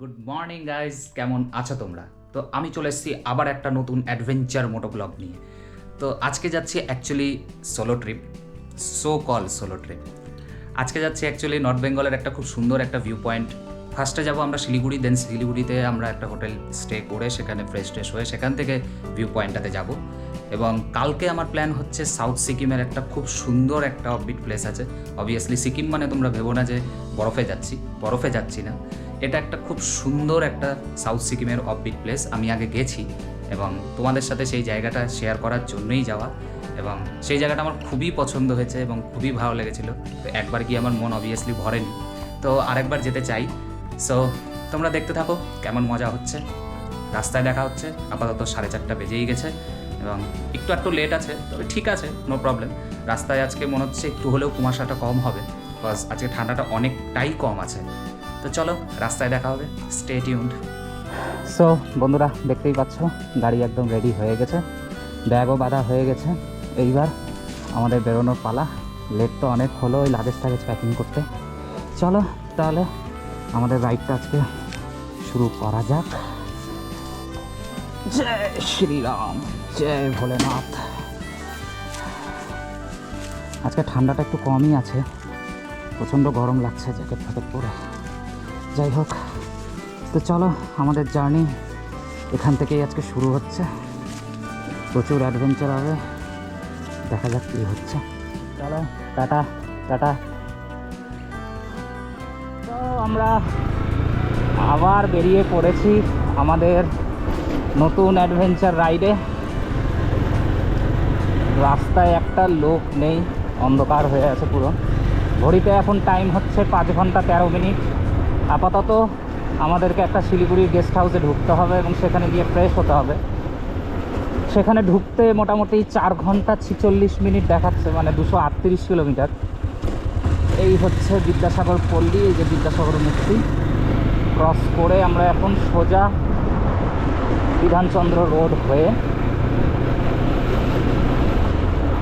Good morning guys কেমন আছো তোমরা? তো আমি চলে এসেছি আবার একটা নতুন অ্যাডভেঞ্চার মোটো ব্লগ নিয়ে। তো আজকে যাচ্ছি actually solo trip so call solo trip আজকে যাচ্ছি অ্যাকচুয়ালি নর্থ বেঙ্গলের একটা খুব সুন্দর একটা ভিউ পয়েন্ট ফার্স্টে যাব আমরা শিলিগুড়ি দেন শিলিগুড়িতে আমরা একটা হোটেল স্টে করে সেখানে ফ্রেশ ট্রেশ হয়ে সেখান থেকে ভিউ পয়েন্টটাতে যাব। এবং কালকে আমার প্ল্যান হচ্ছে সাউথ সিকিমের একটা খুব সুন্দর একটা অফবিট প্লেস আছে। অবভিয়াসলি সিকিম মানে তোমরা ভেবো না যে বরফে যাচ্ছি বরফে যাচ্ছি না। এটা একটা খুব সুন্দর একটা সাউথ সিকিমের অফবিট প্লেস আমি আগে গেছি এবং তোমাদের সাথে সেই জায়গাটা শেয়ার করার জন্যই যাওয়া এবং সেই জায়গাটা আমার খুবই পছন্দ হয়েছে এবং খুবই ভালো লেগেছিল। তো একবার গিয়ে আমার মন অবভিয়াসলি ভরেনি। তো আরেকবার যেতে চাই। সো তোমরা দেখতে থাকো কেমন মজা হচ্ছে। রাস্তায় দেখা হচ্ছে, আপাতত সাড়ে চারটা বেজেই গেছে এবং একটু একটু লেট আছে, তবে ঠিক আছে নো প্রবলেম রাস্তায় আজকে মনে হচ্ছে একটু হলেও কুয়াশাটা কম হবে বিকজ আজকে ঠান্ডাটা অনেকটাই কম আছে। তো চলো, রাস্তায় দেখা হবে। স্টে টিউন্ড সো বন্ধুরা, দেখতেই পাচ্ছ, গাড়ি একদম রেডি হয়ে গেছে। ব্যাগও বাঁধা হয়ে গেছে। এইবার আমাদের বেরোনোর পালা। লেট তো অনেক হলো ওই লাগেজ টাগেজ প্যাকিং করতে। চলো, তাহলে আমাদের রাইডটা আজকে শুরু করা যাক। জয় শ্রীরাম, জয় ভোলেনাথ। আজকে ঠান্ডাটা একটু কমই আছে। প্রচণ্ড গরম লাগছে জ্যাকেট ফ্যাকেট পরে। যাই হোক, তো চলো আমাদের জার্নি এখান থেকেই আজকে শুরু হচ্ছে। প্রচুর অ্যাডভেঞ্চার হবে। দেখা যাক কী হচ্ছে। চলো, টাটা টাটা। তো আমরা আবার বেরিয়ে পড়েছি আমাদের নতুন অ্যাডভেঞ্চার রাইডে রাস্তায় একটা লোক নেই, অন্ধকার হয়ে আছে পুরো। ঘড়িতে এখন টাইম হচ্ছে পাঁচ ঘণ্টা তেরো মিনিট। আপাতত আমাদেরকে একটা শিলিগুড়ির গেস্ট হাউসে ঢুকতে হবে এবং সেখানে গিয়ে ফ্রেশ হতে হবে। সেখানে ঢুকতে মোটামুটি চার ঘণ্টা ছিচল্লিশ মিনিট দেখাচ্ছে মানে দুশো আটত্রিশ কিলোমিটার। এই হচ্ছে বিদ্যাসাগর পল্লী, এই যে বিদ্যাসাগর মূর্তি। ক্রস করে আমরা এখন সোজা বিধানচন্দ্র রোড হয়ে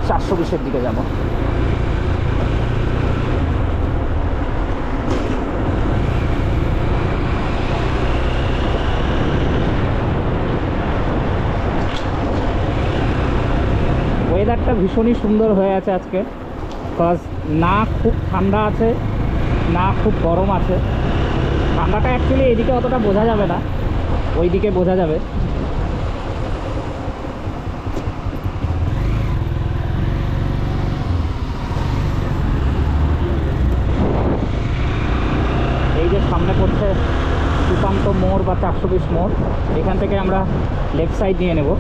চারশো বিশের দিকে যাব। ওয়েদারটা ভীষণই সুন্দর হয়ে আছে আজকে। বিকজ না খুব ঠান্ডা আছে, না খুব গরম আছে। ঠান্ডাটা অ্যাকচুয়ালি এদিকে অতটা বোঝা যাবে না, ওইদিকে বোঝা যাবে। এই যে সামনে পড়ছে সুকান্ত মোড় বা চারশো বিশ মোড়, এখান থেকে আমরা লেফট সাইড নিয়ে নেব।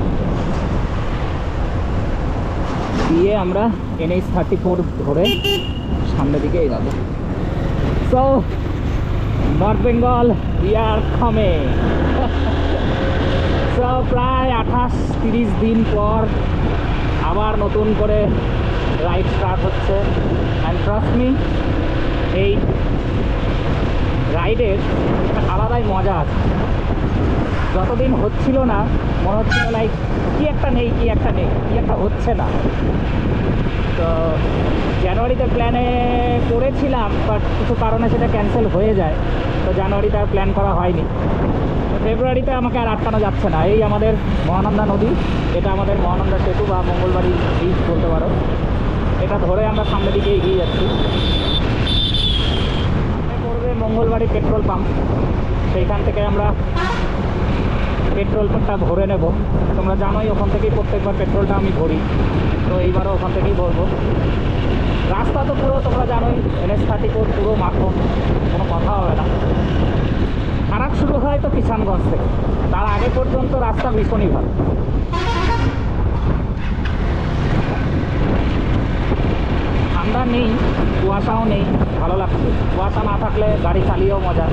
দিয়ে আমরা এনএইচ থার্টি ফোর ধরে সামনের দিকে এগাবো। সো নর্থ বেঙ্গল ইয়ার খামে সো প্রায় আঠাশ তিরিশ দিন পর আবার নতুন করে রাইড স্টার্ট হচ্ছে। অ্যান্ড ট্রাস্ট মি এই রাইডের একটা আলাদাই মজা আছে। যতদিন হচ্ছিল না, মনে হচ্ছিল লাইক কি একটা নেই, কি একটা নেই, কি একটা হচ্ছে না। তো জানুয়ারিতে প্ল্যানে করেছিলাম বাট কিছু কারণে সেটা ক্যান্সেল হয়ে যায়। তো জানুয়ারিতে আর প্ল্যান করা হয়নি। ফেব্রুয়ারিতে আমাকে আর আটকানো যাচ্ছে না। এই আমাদের মহানন্দা নদী, এটা আমাদের মহানন্দা সেতু বা মঙ্গলবাড়ি ব্রিজ বলতে পারো। এটা ধরে আমরা সামনের দিকে এগিয়ে যাচ্ছি। পড়বে মঙ্গলবাড়ি পেট্রোল পাম্প সেইখান থেকে আমরা পেট্রোল পাম্পটা ভরে নেব। তোমরা জানোই ওখান থেকেই প্রত্যেকবার পেট্রোলটা আমি ভরি। তো এইবারও ওখান থেকেই ভরবো। রাস্তা তো পুরো তোমরা জানোই এনএস থার্টি ফোর পুরো মাখো কোনো কথা হবে না। খারাপ শুরু হয় তো কিষানগঞ্জ থেকে। তার আগে পর্যন্ত রাস্তা ভীষণই ভালো। ঠান্ডা নেই, কুয়াশাও নেই, ভালো লাগছে। কুয়াশা না থাকলে গাড়ি চালিয়েও মজা।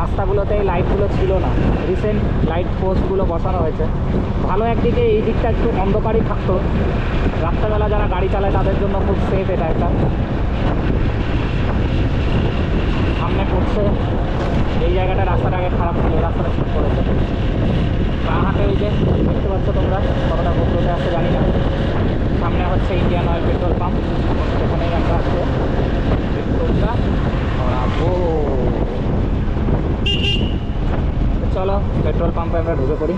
রাস্তাগুলোতে এই লাইটগুলো ছিল না। রিসেন্ট লাইট পোস্টগুলো বসানো হয়েছে। ভালো একদিকে এই দিকটা একটু অন্ধকারই থাকতো। রাত্রেবেলা যারা গাড়ি চালায় তাদের জন্য খুব সেফ এটা একটা। সামনে পড়ছে। এই জায়গাটা রাস্তাটাকে খারাপ ছিল রাস্তাটা ঠিক করেছে বাঁ হাতে ওই যে দেখতে পাচ্ছ তোমরা কতটা ভদ্রতে আছে জানি না সামনে হচ্ছে ইন্ডিয়ান অয়েল পেট্রোল পাম্প সেখানেই আমরা আছে পেট্রোলটা পাম্পে আমরা ঢুকে পড়ি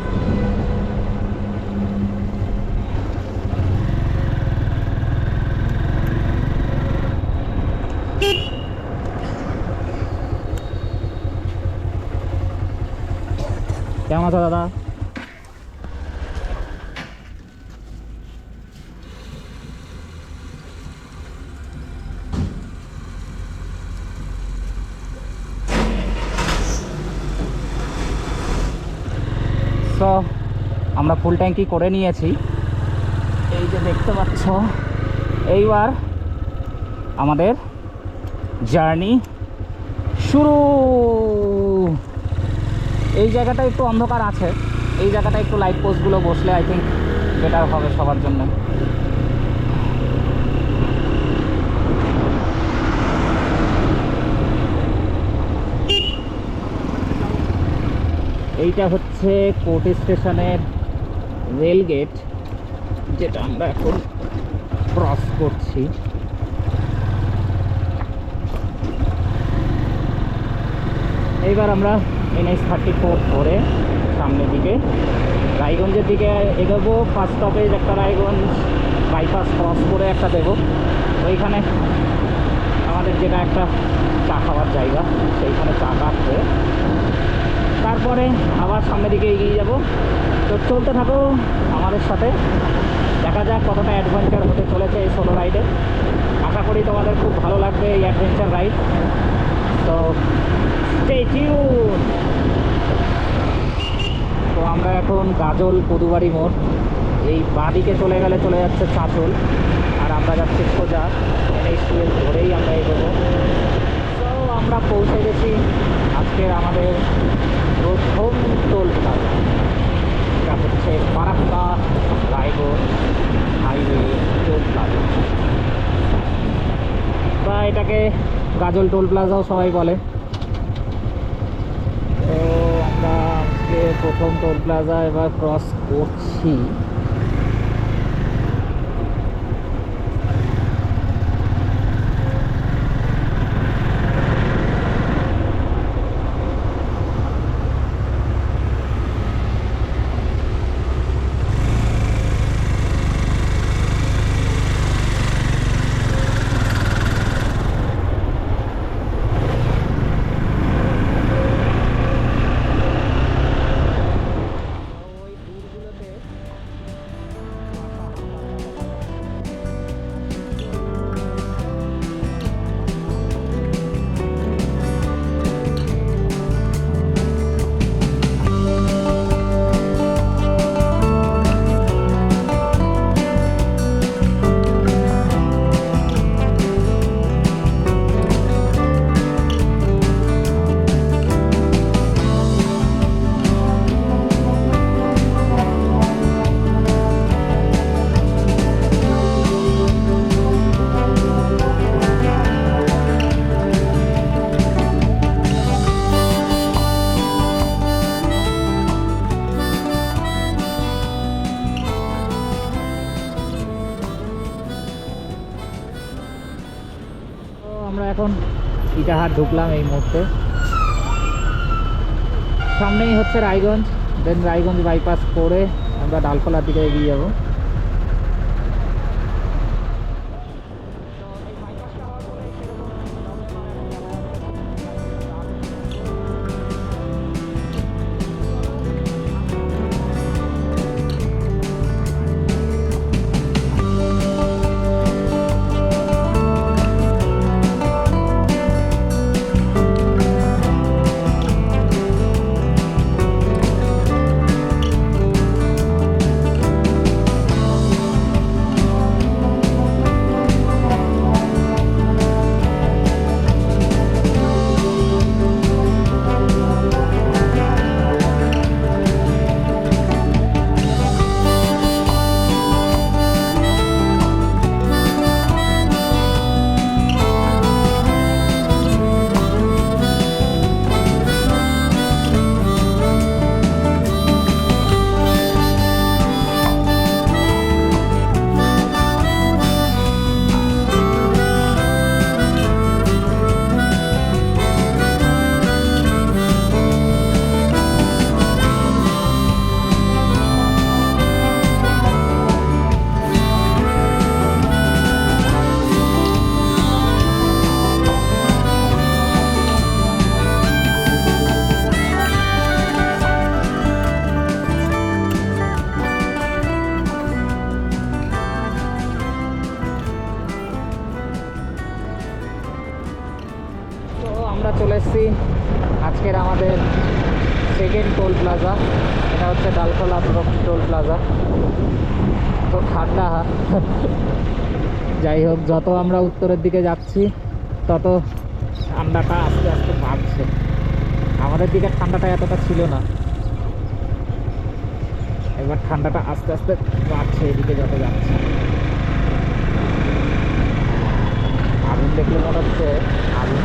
কেমন আছো দাদা সো আমরা ফুল ট্যাঙ্কি করে নিয়েছি। এই যে দেখতে পাচ্ছ, এইবার আমাদের জার্নি শুরু। এই জায়গাটা একটু অন্ধকার আছে, এই জায়গাটা একটু লাইট পোস্টগুলো বসলে আই থিঙ্ক বেটার হবে সবার জন্য। এইটা হচ্ছে কোর্ট স্টেশনের রেল গেট যেটা আমরা এখন ক্রস করছি। এইবার আমরা এনএস থার্টি ফোর ধরে সামনের দিকে, রায়গঞ্জের দিকে এগোবো। ফার্স্ট স্টপেজ একটা রায়গঞ্জ বাইপাস ক্রস করে একটা দেবো। ওইখানে আমাদের যেটা একটা চা খাওয়ার জায়গা, সেইখানে চা কাটবে। তারপরে আবার সামনের দিকে এগিয়ে যাব। তো চলতে থাকো আমাদের সাথে। দেখা যাক কতটা অ্যাডভেঞ্চার হতে চলেছে এই সোলো রাইডে আশা করি তোমাদের খুব ভালো লাগবে এই অ্যাডভেঞ্চার রাইড তো তো আমরা এখন গাজল পদুবাড়ি মোড়। এই বাঁদিকে চলে গেলে চলে যাচ্ছে চাঁচল। আর আমরা যাচ্ছি সোজা। এনএইচ টুয়েলভ ধরেই আমরা এগোবো। আমরা পৌঁছে গেছি আজকের আমাদের প্রথম টোল প্লাজা। এটা হচ্ছে Farakka Raiganj highway toll plaza. বা এটাকে গাজল টোল প্লাজাও সবাই বলে। তো আমরা আজকে প্রথম টোল প্লাজা এবার ক্রস করছি। এখন ইটাহার ঢুকলাম এই মুহূর্তে। সামনেই হচ্ছে রায়গঞ্জ দেন রায়গঞ্জ বাইপাস করে আমরা ডালখোলার দিকে এগিয়ে যাব। হচ্ছে ডালখোলা টোল প্লাজা। তো ঠান্ডা। যাই হোক, যত আমরা উত্তরের দিকে যাচ্ছি, তত ঠান্ডাটা আস্তে আস্তে বাড়ছে। আমাদের দিকে ঠান্ডাটা এতটা ছিল না। এবার ঠান্ডাটা আস্তে আস্তে বাড়ছে, এদিকে যত যাচ্ছে। আগুন দেখলে মনে হচ্ছে আগুন